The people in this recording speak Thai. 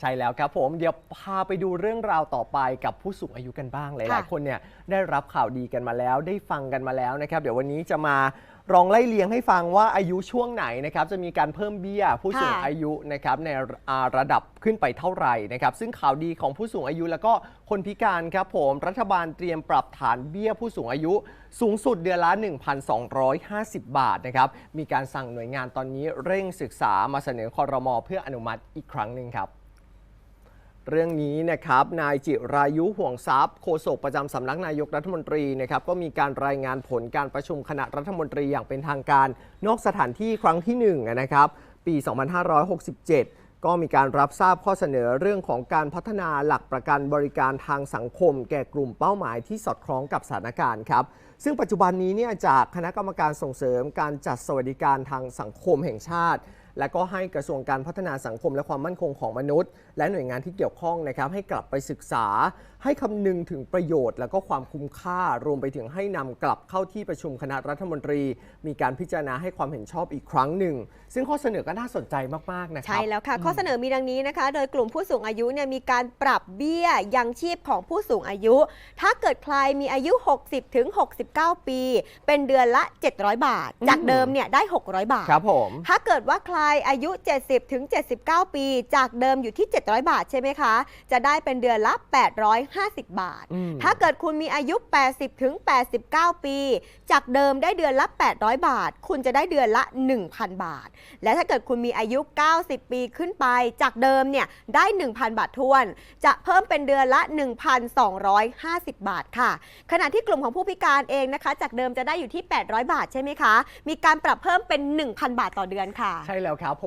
ใช่แล้วครับผมเดี๋ยวพาไปดูเรื่องราวต่อไปกับผู้สูงอายุกันบ้างหลายค่ะๆคนเนี่ยได้รับข่าวดีกันมาแล้ว ได้ฟังกันมาแล้วนะครับ เดี๋ยววันนี้จะมาลองไล่เลียงให้ฟังว่าอายุช่วงไหนนะครับจะมีการเพิ่มเบี้ยผู้สูงอายุนะครับในอ่าระดับขึ้นไปเท่าไหร่นะครับซึ่งข่าวดีของผู้สูงอายุแล้วก็คนพิการครับผมรัฐบาลเตรียมปรับฐานเบี้ยผู้สูงอายุ สูงสุดเดือนละ 1,250 บาทนะครับมีการสั่งหน่วยงานตอนนี้เร่งศึกษามาเสนอคอรมอเพื่ออนุมัติอีกครั้งหนึ่งครับ เรื่องนี้นะครับนายจิรายุห่วงทรัพย์โฆษกประจำสำนักนายกรัฐมนตรีนะครับก็มีการรายงานผลการประชุมคณะรัฐมนตรีอย่างเป็นทางการ นอกสถานที่ครั้งที่1นะครับปี 2567 ก็มีการรับทราบข้อเสนอเรื่องของการพัฒนาหลักประกันบริการทางสังคม แก่กลุ่มเป้าหมายที่สอดคล้องกับสถานการณ์ครับซึ่งปัจจุบันนี้เนี่ยจากคณะกรรมการส่งเสริมการจัดสวัสดิการทางสังคมแห่งชาติ และก็ให้กระทรวงการพัฒนาสังคมและความมั่นคงของมนุษย์ และหน่วยงานที่เกี่ยวข้องนะครับให้กลับไปศึกษา ให้คำนึงถึงประโยชน์ และก็ความคุ้มค่ารวมไปถึงให้นำกลับเข้าที่ประชุมคณะรัฐมนตรี มีการพิจารณาให้ความเห็นชอบอีกครั้งหนึ่ง ซึ่งข้อเสนอก็น่าสนใจมากๆนะครัใช่แล้วค่ะ ข้อเสนอมีดังนี้นะคะ โดยกลุ่มผู้สูงอายุเนี่ยมีการปรับเบี้ยยังชีพของผู้สูงอายุ ถ้าเกิดใครมีอายุ 60ถึง69 ปี เป็นเดือนละ 700 บาท จากเดิมเนี่ยได้ 600 บาทครับผมถ้าเกิดว่าใครอายุ 70ถึง79 ปี จากเดิมอยู่ที่ 700 บาทใช่ไหมคะ จะได้เป็นเดือนละ 850 บาทอืมถ้าเกิดคุณมีอายุ 80ถึง89 ปี จากเดิมได้เดือนละ 800 บาท คุณจะได้เดือนละ 1,000 บาท และถ้าเกิดคุณมีอายุ 90 ปีขึ้นไป จากเดิมเนี่ยได้ 1,000 บาททวน จะเพิ่มเป็นเดือนละ 1,250 บาทค่ะ ขณะที่กลุ่มของผู้พิการเองนะคะ จากเดิมจะได้อยู่ที่ 800 บาทใช่ไหมคะ มีการปรับเพิ่มเป็น 1,000 บาทต่อเดือนค่ะ ใช่แล้วครับ